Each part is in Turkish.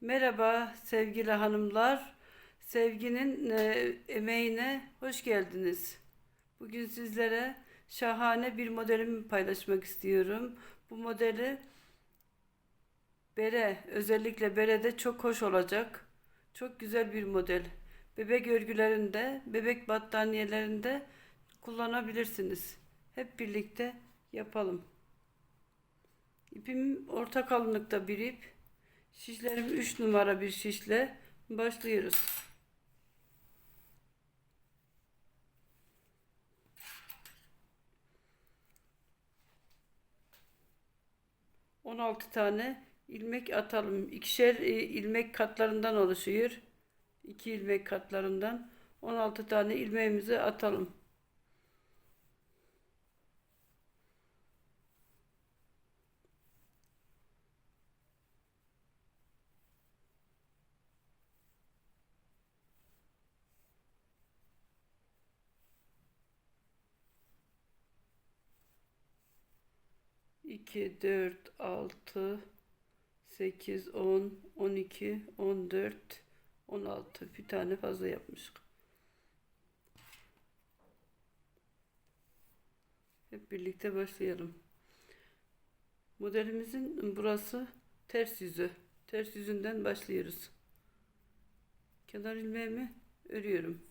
Merhaba sevgili hanımlar. Sevginin e, emeğine hoş geldiniz. Bugün sizlere şahane bir modelimi paylaşmak istiyorum. Bu modeli bere, özellikle berede çok hoş olacak. Çok güzel bir model. Bebek örgülerinde, bebek battaniyelerinde kullanabilirsiniz. Hep birlikte yapalım. İpim orta kalınlıkta bir ip. Şişlerim 3 numara bir şişle başlıyoruz. On altı tane ilmek atalım. İkişer e, ilmek katlarından oluşuyor. İki ilmek katlarından 16 tane ilmeğimizi atalım. İki, dört, altı, sekiz, on, on iki, on dört, on altı. Bir tane fazla yapmışız. Hep birlikte başlayalım. Modelimizin burası ters yüzü. Ters yüzünden başlıyoruz. Kenar ilmeğimi örüyorum.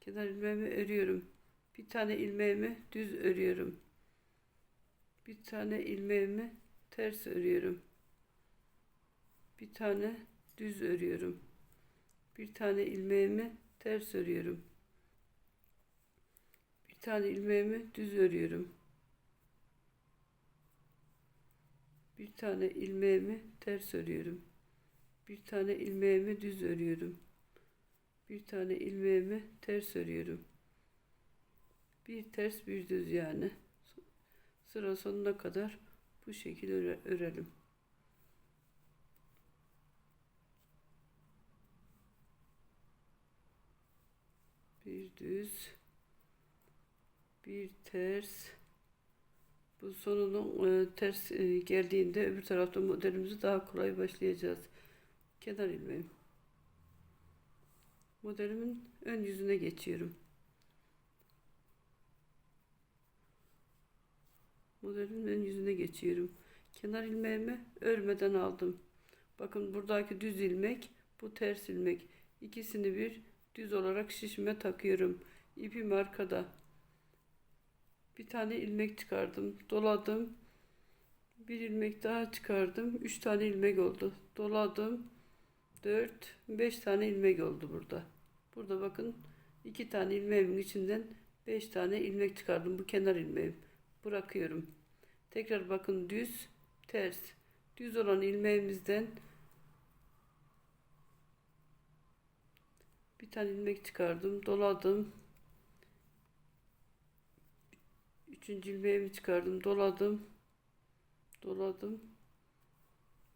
Kenar ilmeğimi örüyorum. Bir tane ilmeğimi düz örüyorum. Bir tane ilmeğimi ters örüyorum. Bir tane düz örüyorum. Bir tane ilmeğimi ters örüyorum. Bir tane ilmeğimi düz örüyorum. Bir tane ilmeğimi ters örüyorum. Bir tane ilmeğimi düz örüyorum. Bir tane ilmeğimi ters örüyorum. Bir ters bir düz yani. Sıra sonuna kadar bu şekilde örelim. Bir düz, bir ters. Bu sonunun e, ters e, geldiğinde öbür tarafta modelimizi daha kolay başlayacağız. Kenar ilmeğim. Modelimin ön yüzüne geçiyorum. Modelimin yüzüne geçiyorum. Kenar ilmeğimi örmeden aldım. Bakın buradaki düz ilmek, bu ters ilmek. İkisini bir düz olarak şişime takıyorum. İpim arkada. Bir tane ilmek çıkardım. Doladım. Bir ilmek daha çıkardım. Üç tane ilmek oldu. Doladım. Dört, beş tane ilmek oldu burada. Burada bakın iki tane ilmeğimin içinden beş tane ilmek çıkardım. Bu kenar ilmeğim. Bırakıyorum. Tekrar bakın düz, ters. Düz olan ilmeğimizden bir tane ilmek çıkardım. Doladım. Üçüncü ilmeğimi çıkardım. Doladım. Doladım.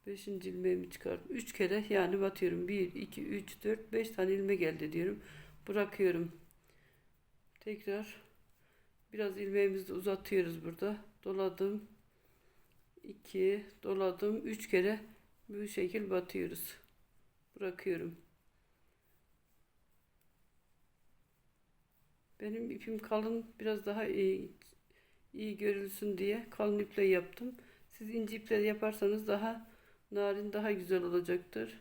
Beşinci ilmeğimi çıkardım. Üç kere yani batıyorum. Bir, iki, üç, dört, beş tane ilmek elde ediyorum. Bırakıyorum. Tekrar biraz ilmeğimizi uzatıyoruz burada. Doladım. iki, doladım. Üç kere bu şekil batıyoruz. Bırakıyorum. Benim ipim kalın biraz daha iyi, iyi görülsün diye kalın iple yaptım. Siz ince iple yaparsanız daha narin daha güzel olacaktır.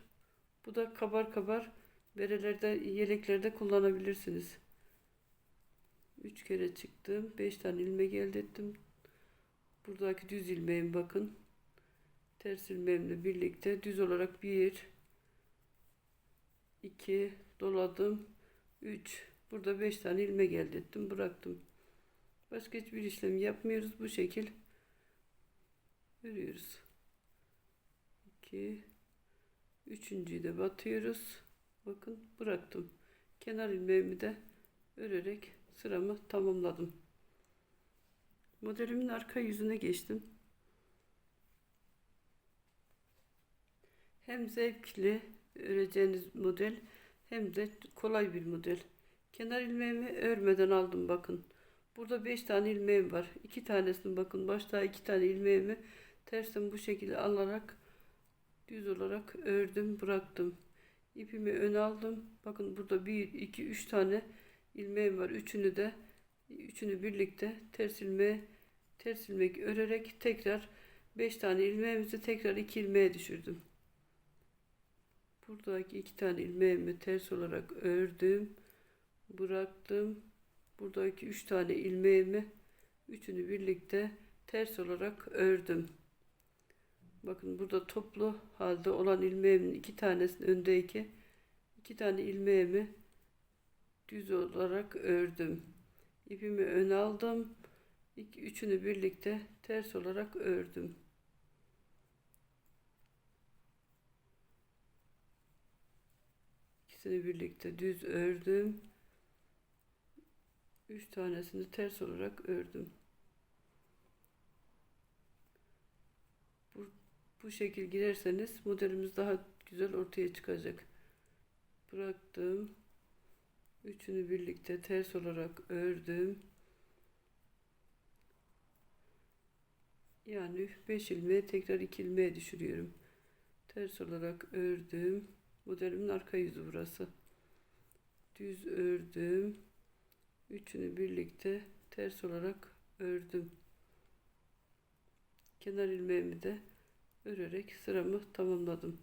Bu da kabar kabar berelerde yeleklerde kullanabilirsiniz. 3 kere çıktım. 5 tane ilmek elde ettim. Buradaki düz ilmeğim bakın. Ters ilmeğimle birlikte düz olarak 1 2 doladım. 3 Burada 5 tane ilmek elde ettim. Bıraktım. Başka hiçbir işlem yapmıyoruz. Bu şekil örüyoruz. 2 Üçüncüyü de batıyoruz. Bakın bıraktım. Kenar ilmeğimi de örerek sıramı tamamladım. Modelimin arka yüzüne geçtim. Hem zevkli öreceğiniz model hem de kolay bir model. Kenar ilmeğimi örmeden aldım bakın. Burada 5 tane ilmeğim var. 2 tanesini bakın başta 2 tane ilmeğimi tersten bu şekilde alarak düz olarak ördüm bıraktım. İpimi ön aldım. Bakın burada 1 2 3 tane ilmeğim var. Üçünü de üçünü birlikte ters ilmeğe ters ilmek örerek tekrar 5 tane ilmeğimizi tekrar 2 ilmeğe düşürdüm. Buradaki iki tane ilmeğimi ters olarak ördüm. Bıraktım. Buradaki üç tane ilmeğimi üçünü birlikte ters olarak ördüm. Bakın burada toplu halde olan ilmeğimin iki tanesinin öndeki iki tane ilmeğimi düz olarak ördüm. İpimi ön aldım. İki, üçünü birlikte ters olarak ördüm. İkisini birlikte düz ördüm. Üç tanesini ters olarak ördüm. Bu, bu şekil girerseniz modelimiz daha güzel ortaya çıkacak. Bıraktım. Üçünü birlikte ters olarak ördüm. Yani 5 ilmeğe tekrar 2 ilmeğe düşürüyorum. Ters olarak ördüm. Modelimin arka yüzü burası. Düz ördüm. Üçünü birlikte ters olarak ördüm. Kenar ilmeğimi de örerek sıramı tamamladım.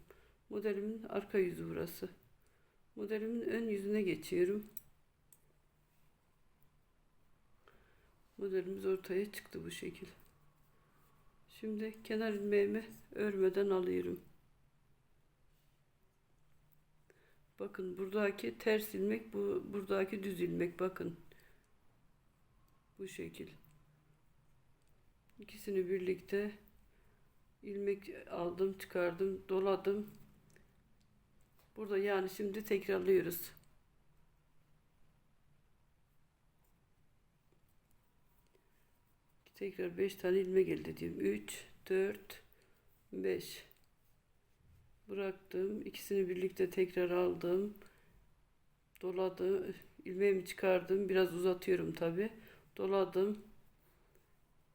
Modelimin arka yüzü burası. Modelimin ön yüzüne geçiyorum. Modelimiz ortaya çıktı bu şekil. Şimdi kenar ilmeğimi örmeden alıyorum. Bakın buradaki ters ilmek bu buradaki düz ilmek bakın. Bu şekil. İkisini birlikte ilmek aldım, çıkardım, doladım. Burada yani şimdi tekrarlıyoruz. Tekrar 5 tane ilmek elde edeyim. 3 4 5 bıraktım. İkisini birlikte tekrar aldım. Doladım. ilmeğimi çıkardım. Biraz uzatıyorum tabi. Doladım.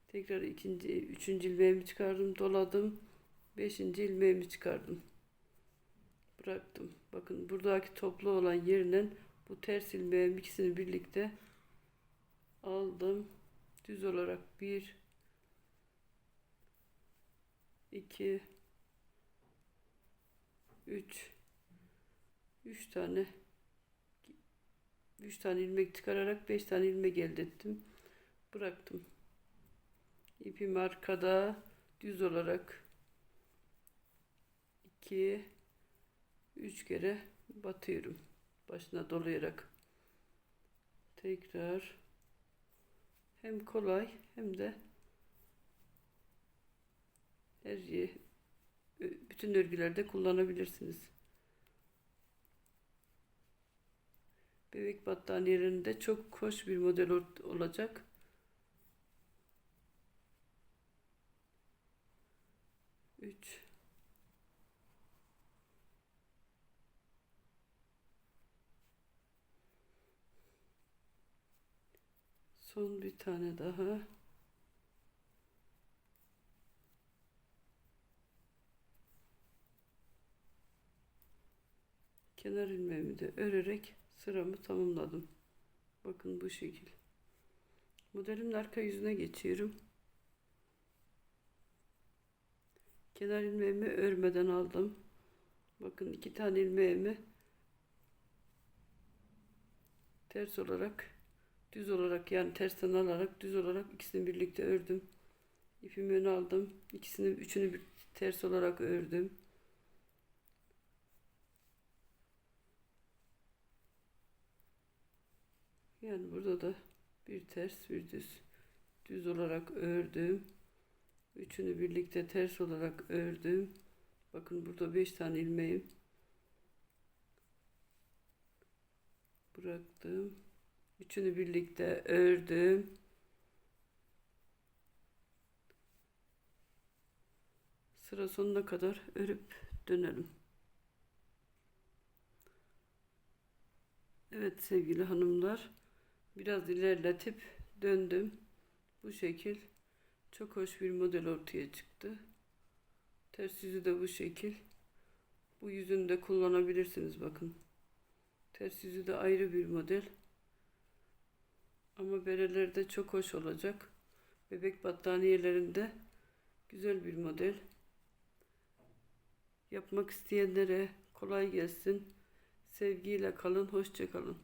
Tekrar ikinci, üçüncü ilmeğimi çıkardım. Doladım. Beşinci ilmeğimi çıkardım. Bıraktım. Bakın buradaki toplu olan yerinden bu ters ilmeğim ikisini birlikte aldım. Düz olarak bir, iki, 3 3 tane 3 tane ilmek çıkararak 5 tane ilmek elde ettim. Bıraktım. İpim arkada düz olarak 2 3 kere batıyorum. Başına dolayarak. Tekrar hem kolay hem de her bütün örgülerde kullanabilirsiniz. Bebek battaniyelerinde çok hoş bir model olacak. Üç. Son bir tane daha. kenar ilmeğimi de örerek sıramı tamamladım. Bakın bu şekil. Modelimin arka yüzüne geçiyorum. Kenar ilmeğimi örmeden aldım. Bakın iki tane ilmeğimi ters olarak düz olarak yani tersten alarak düz olarak ikisini birlikte ördüm. İpimi ön aldım. İkisini üçünü bir ters olarak ördüm. Yani burada da bir ters bir düz düz olarak ördüm. Üçünü birlikte ters olarak ördüm. Bakın burada beş tane ilmeğim. Bıraktım. Üçünü birlikte ördüm. Sıra sonuna kadar örüp dönelim. Evet sevgili hanımlar biraz ilerletip döndüm. Bu şekil çok hoş bir model ortaya çıktı. Ters yüzü de bu şekil. Bu yüzünü de kullanabilirsiniz bakın. Ters yüzü de ayrı bir model. Ama berelerde çok hoş olacak. Bebek battaniyelerinde güzel bir model. Yapmak isteyenlere kolay gelsin. Sevgiyle kalın, hoşça kalın.